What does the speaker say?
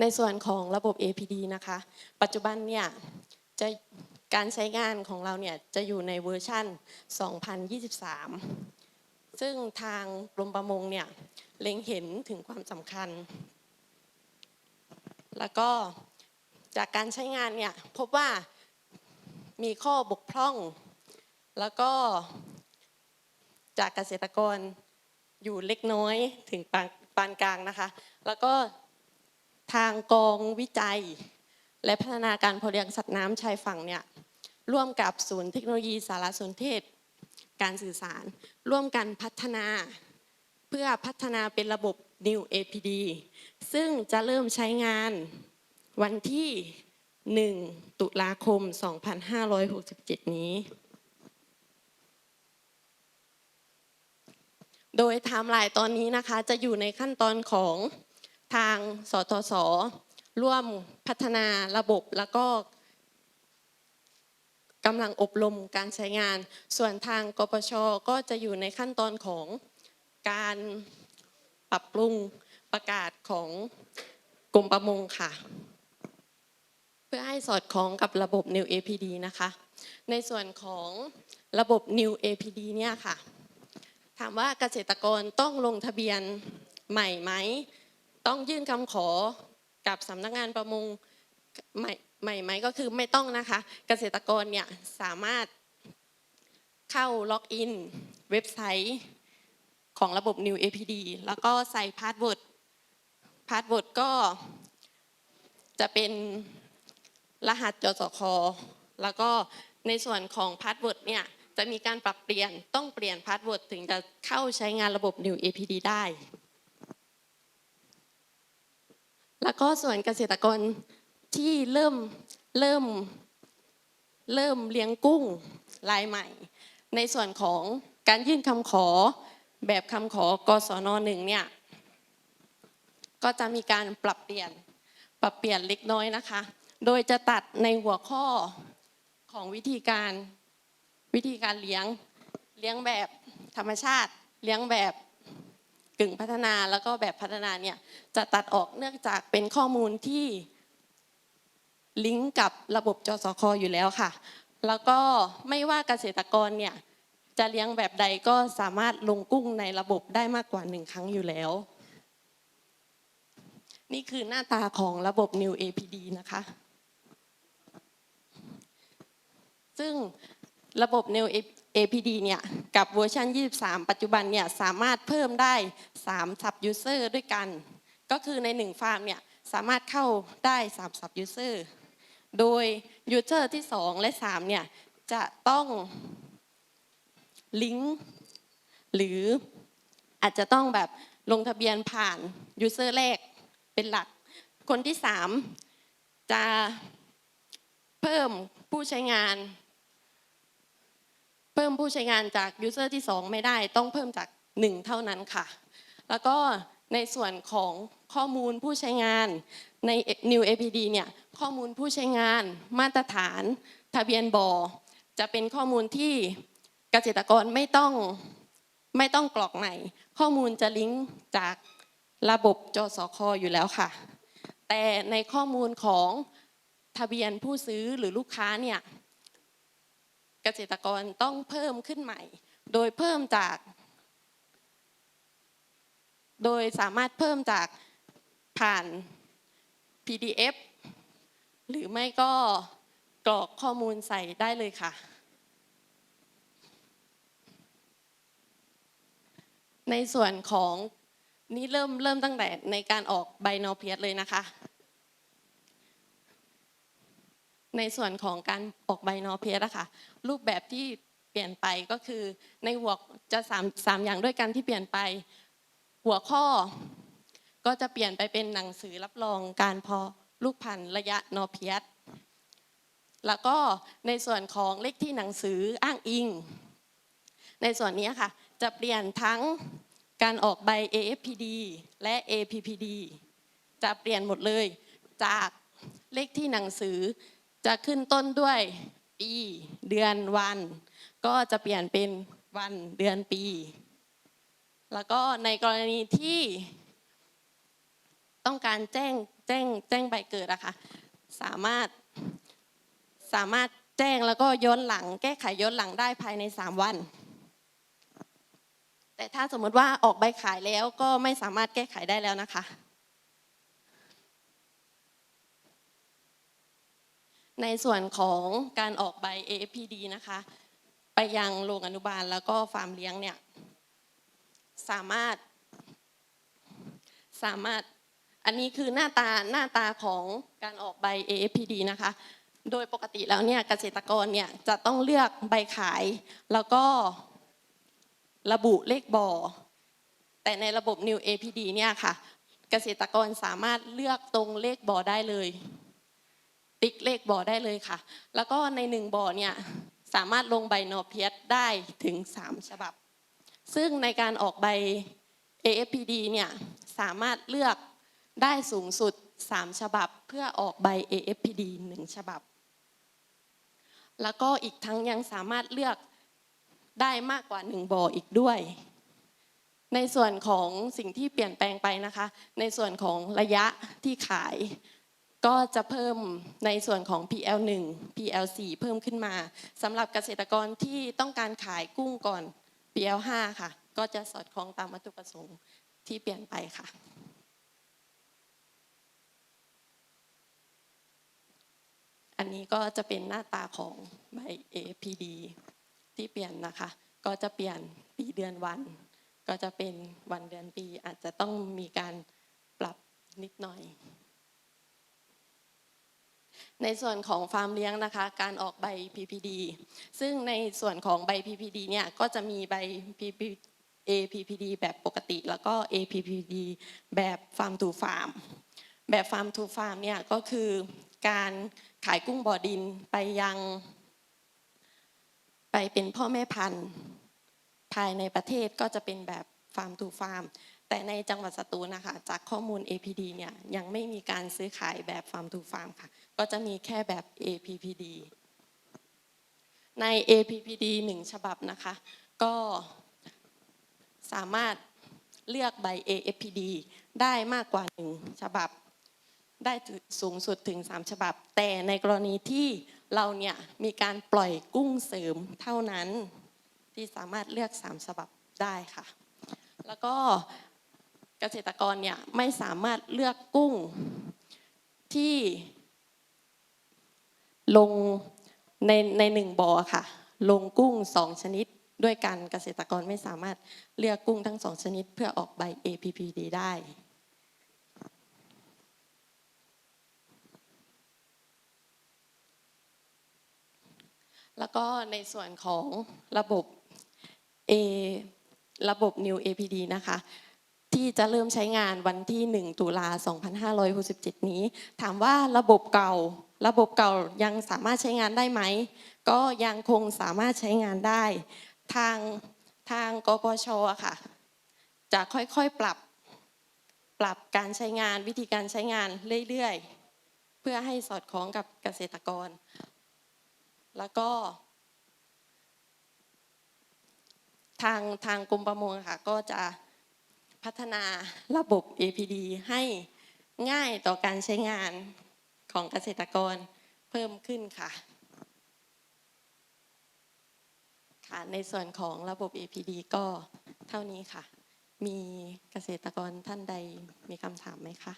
ในส่วนของระบบ APD นะคะ ปัจจุบันเนี่ยจะการใช้งานของเราเนี่ยจะอยู่ในเวอร์ชั่น 2023 ซึ่งทางกรมประมงเนี่ยเล็งเห็นถึงความสำคัญ แล้วก็จากการใช้งานเนี่ยพบว่ามีข้อบกพร่อง แล้วก็จากเกษตรกรอยู่เล็กน้อยถึงปานปานกลางนะคะ แล้วก็ ทางกองวิจัย และพัฒนาการพาะเลี้ยงสัตว์น้ำชายฝั่งเนี่ยร่วมกับศูนย์เทคโนโลยีสารสนเทศ การสื่อสาร ร่วมกันพัฒนาเพื่อพัฒนาเป็นระบบ New APD ซึ่งจะเริ่มใช้งานวันที่ 1 ตุลาคม 2567 นี้ โดยไทม์ไลน์ตอนนี้นะคะจะอยู่ในขั้นตอนของ ทางสทศร่วมพัฒนาระบบแล้วก็กำลังอบรมการใช้งาน ส่วนทางกปชก็จะอยู่ในขั้นตอนของการปรับปรุงประกาศของกรมประมงค่ะ เพื่อให้สอดคล้องกับระบบ New APD นะคะ ในส่วนของระบบ New APD เนี่ยค่ะ ถามว่าเกษตรกรต้องลงทะเบียนใหม่ไหม ต้องยื่นคำขอกับสำนักงานประมงใหม่ใหม่ไหมก็คือไม่ต้องนะคะ เกษตรกรเนี่ยสามารถเข้าล็อกอิน เว็บไซต์ของระบบ New APD แล้วก็ใส่พาสเวิร์ดพาสเวิร์ดก็จะเป็นรหัสจสคแล้วก็ในส่วนของพาสเวิร์ดเนี่ยจะมีการปรับเปลี่ยนต้องเปลี่ยนพาสเวิร์ดถึงจะเข้าใช้งานระบบ New APD ได้ แล้วก็ส่วนเกษตรกรที่เริ่มเริ่มเริ่มเลี้ยงกุ้งรายใหม่ ในส่วนของการยื่นคำขอแบบคำขอกศนหนึ่งเนี่ยก็จะมีการปรับเปลี่ยนปรับเปลี่ยนเล็กน้อยนะคะ โดยจะตัดในหัวข้อของวิธีการวิธีการเลี้ยงเลี้ยงแบบธรรมชาติ เลี้ยงแบบ กึ่งพัฒนาแล้วก็แบบพัฒนาเนี่ยจะตัดออกเนื่องจากเป็นข้อมูลที่ลิงก์กับระบบจสคอยู่แล้วค่ะ แล้วก็ไม่ว่าเกษตรกรเนี่ยจะเลี้ยงแบบใดก็สามารถลงกุ้งในระบบได้มากกว่าหนึ่งครั้งอยู่แล้ว นี่คือหน้าตาของระบบ New APD นะคะ ซึ่งระบบ New APD เนี่ยกับเวอร์ชัน 23 ปัจจุบันเนี่ยสามารถเพิ่มได้ 3 sub user ด้วยกัน ก็คือใน 1 ฟาร์มเนี่ยสามารถเข้าได้ 3 sub user โดย user ที่ 2 และ 3 เนี่ยจะต้องลิงก์หรืออาจจะต้องแบบลงทะเบียนผ่าน user แรกเป็นหลัก คนที่ 3 จะเพิ่มผู้ใช้งาน พิ่มผู้ใช้งานจากยูเซอร์ที่ 2 ไม่ได้ ต้องเพิ่มจาก 1 เท่านั้นค่ะ แล้วก็ในส่วนของข้อมูลผู้ใช้งานใน New APD เนี่ยข้อมูลผู้ใช้งานมาตรฐาน ทะเบียนบอจะเป็นข้อมูลที่เกษตรกรไม่ต้องไม่ต้องกรอกใหม่ ข้อมูลจะลิงก์จากระบบจสคอยู่แล้วค่ะ แต่ในข้อมูลของทะเบียนผู้ซื้อหรือลูกค้าเนี่ย ษตรกรต้องเพิ่มขึ้นใหม่ โดยเพิ่มจาก โดยสามารถเพิ่มจากผ่าน PDF หรือไม่ก็กรอกข้อมูลใส่ได้เลยค่ะ ในส่วนของนี่เริ่มเริ่มตั้งแต่ในการออกใบนอเพียสเลยนะคะ ในส่วนของการออกใบนอเพสอะค่ะรูปแบบที่เปลี่ยนไปก็คือในหัวจะสามสามอย่างด้วยกันที่เปลี่ยนไปหัวข้อ ก็จะเปลี่ยนไปเป็นหนังสือรับรองการพาะลูกพันธุ์ระยะนอเพียสแล้วก็ในส่วนของเลขที่หนังสืออ้างอิง ในส่วนนี้ค่ะ จะเปลี่ยนทั้งการออกใบ AFPD และ APPD จะเปลี่ยนหมดเลยจากเลขที่หนังสือ จะขึ้นต้นด้วยปีเดือนวัน ก็จะเปลี่ยนเป็นวันเดือนปี แล้วก็ในกรณีที่ต้องการแจ้งแจ้งแจ้งใบเกิดอะค่ะสามารถสามารถแจ้งแล้วก็ย้อนหลัง แก้ไขย้อนหลังได้ภายใน 3 วัน แต่ถ้าสมมติว่าออกใบขายแล้วก็ไม่สามารถแก้ไขได้แล้วนะคะ ในส่วนของการออกใบ AFPD นะคะ ไปยังโรงอนุบาลแล้วก็ฟาร์มเลี้ยงเนี่ยสามารถ สามารถอันนี้คือหน้าตาหน้าตาของการออกใบ AFPD นะคะ โดยปกติแล้วเนี่ยเกษตรกรเนี่ยจะต้องเลือกใบขาย แล้วก็ระบุเลขบ่อ แต่ในระบบ New APD เนี่ยค่ะ เกษตรกรสามารถเลือกตรงเลขบ่อได้เลย ติ๊กเลขบ่อได้เลยค่ะ แล้วก็ในหนึ่งบ่อเนี่ยสามารถลงใบนอเพียสได้ถึง 3 ฉบับ ซึ่งในการออกใบ AFPD เนี่ยสามารถเลือกได้สูงสุด 3 ฉบับ เพื่อออกใบ AFPD 1 ฉบับ แล้วก็อีกทั้งยังสามารถเลือกได้มากกว่า 1บ่ออีกด้วย ในส่วนของสิ่งที่เปลี่ยนแปลงไปนะคะ ในส่วนของระยะที่ขาย ก็จะเพิ่มในส่วนของ PL1 PL4 เพิ่มขึ้นมาสำหรับเกษตรกรที่ต้องการขายกุ้งก่อน PL5 ค่ะ ก็จะสอดคล้องตามวัตถุประสงค์ที่เปลี่ยนไปค่ะ อันนี้ก็จะเป็นหน้าตาของใบ APD ที่เปลี่ยนนะคะ ก็จะเปลี่ยนปีเดือนวัน ก็จะเป็นวันเดือนปีอาจจะต้องมีการปรับนิดหน่อย ในส่วนของฟาร์มเลี้ยงนะคะ การออกใบ PPD ซึ่งในส่วนของใบ PPD เนี่ยก็จะมีใบ PP APPD แบบปกติ แล้วก็ APPD แบบฟาร์มทูฟาร์มแบบฟาร์มทูฟาร์มเนี่ยก็คือการขายกุ้งบ่อดินไปยัง ไปเป็นพ่อแม่พันธุ์ ภายในประเทศก็จะเป็นแบบฟาร์มทูฟาร์ม แต่ในจังหวัดสตูลนะคะ จากข้อมูล APD เนี่ยยังไม่มีการซื้อขายแบบฟาร์มทูฟาร์มค่ะ ก็จะมีแค่แบบ APPD ใน APPD หนึ่งฉบับนะคะ ก็สามารถเลือกใบ AFPD ได้มากกว่าหนึ่งฉบับ ได้สูงสุดถึง 3 ฉบับ แต่ในกรณีที่เราเนี่ยมีการปล่อยกุ้งเสริมเท่านั้น ที่สามารถเลือก 3 ฉบับได้ค่ะ แล้วก็ เกษตรกรเนี่ยไม่สามารถเลือกกุ้งที่ลงในในหนึ่งบ่อค่ะ ลงกุ้งสองชนิดด้วยกันเกษตรกรไม่สามารถเลือกกุ้งทั้งสองชนิด เพื่อออกใบ APPD ได้ แล้วก็ในส่วนของระบบ A ระบบ New APD นะคะ ที่จะเริ่มใช้งานวันที่ 1 ตุลา2567 นี้ ถามว่าระบบเก่า ระบบเก่ายังสามารถใช้งานได้ไหม ก็ยังคงสามารถใช้งานได้ ทางทางกปชค่ะ จะค่อยๆปรับปรับการใช้งานวิธีการใช้งานเรื่อยๆ เพื่อให้สอดคล้องกับเกษตรกร แล้วก็ ทางทางกรมประมงค่ะก็จะ พัฒนาระบบ APD ให้ง่ายต่อการใช้งานของเกษตรกรเพิ่มขึ้นค่ะค่ะ ในส่วนของระบบ APD ก็เท่านี้ค่ะ มีเกษตรกรท่านใดมีคำถามไหมคะ